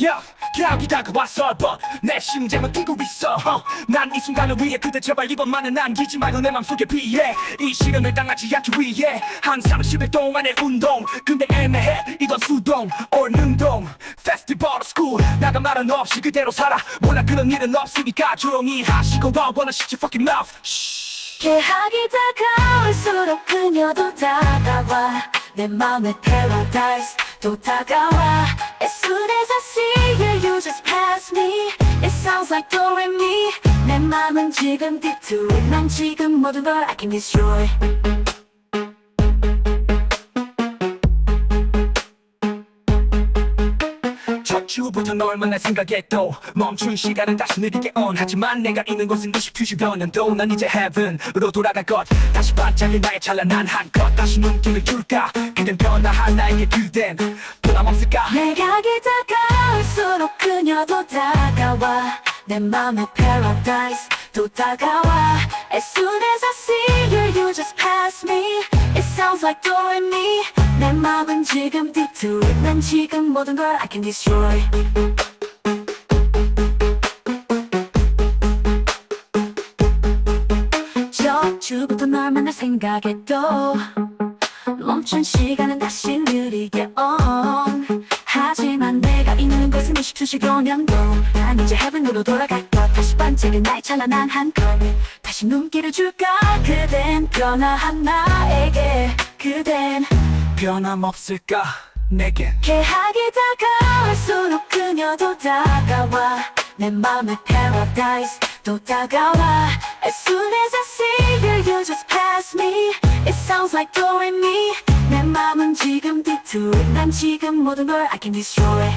Yeah, 기억이 다가왔어. 내 심장은 뛰고 있어. uh, 난이 순간을 위해 그대 제발 이번만은 남기지 말고 내 맘속에 비해. 이 시련을 당하지 않기 위해 한 30일 동안의 운동. 근데 애매해 이건 수동. or 능동. 페스티벌 스쿨 나가 말은 없이 그대로 살아. 몰라 그런 일은 없으니까 조용히 하시고 I wanna shut your fucking mouth. 계약이 다가올수록 그녀도 다가와. 내 맘의 paradise 또 다가와 As soon as I see you, you just pass me. It sounds like do re mi 내 맘은 지금 detour 난 지금 모든 걸 I can destroy. 첫 주부터 널 만날 생각했도 멈춘 시간은 다시 느리게 on. 하지만 내가 있는 곳은 22시 변연도 난 이제 heaven으로 돌아갈 것. 다시 반짝일 나의 찬란한 한껏 다시 눈길을 줄까? 그댄 변화할 나에게 그댄 변함없을까 내가 다가올수록 그녀도 다가와 내 맘의 paradise 또 다가와 As soon as I see you, you just pass me It sounds like do re mi 내 맘은 지금 detour 난 지금 모든 걸 I can destroy 저 주부터 널 만날 생각에도 멈춘 시간은 다시 느리게 있는 곳은 22시 변연도 난 이제 heaven으로 돌아갈 것 다시 반짝은 나의 찬란한 한껏 다시 눈길을 줄까? 그댄 변화한 나에게. 그댄 변함없을까? 내겐. 계약이 다가올수록 그녀도 다가와. 내 맘의 paradise 또 다가와. As soon as I see you, you just pass me. It sounds like do re mi 내 맘은 지금 detour 난 지금 모든 걸 I can destroy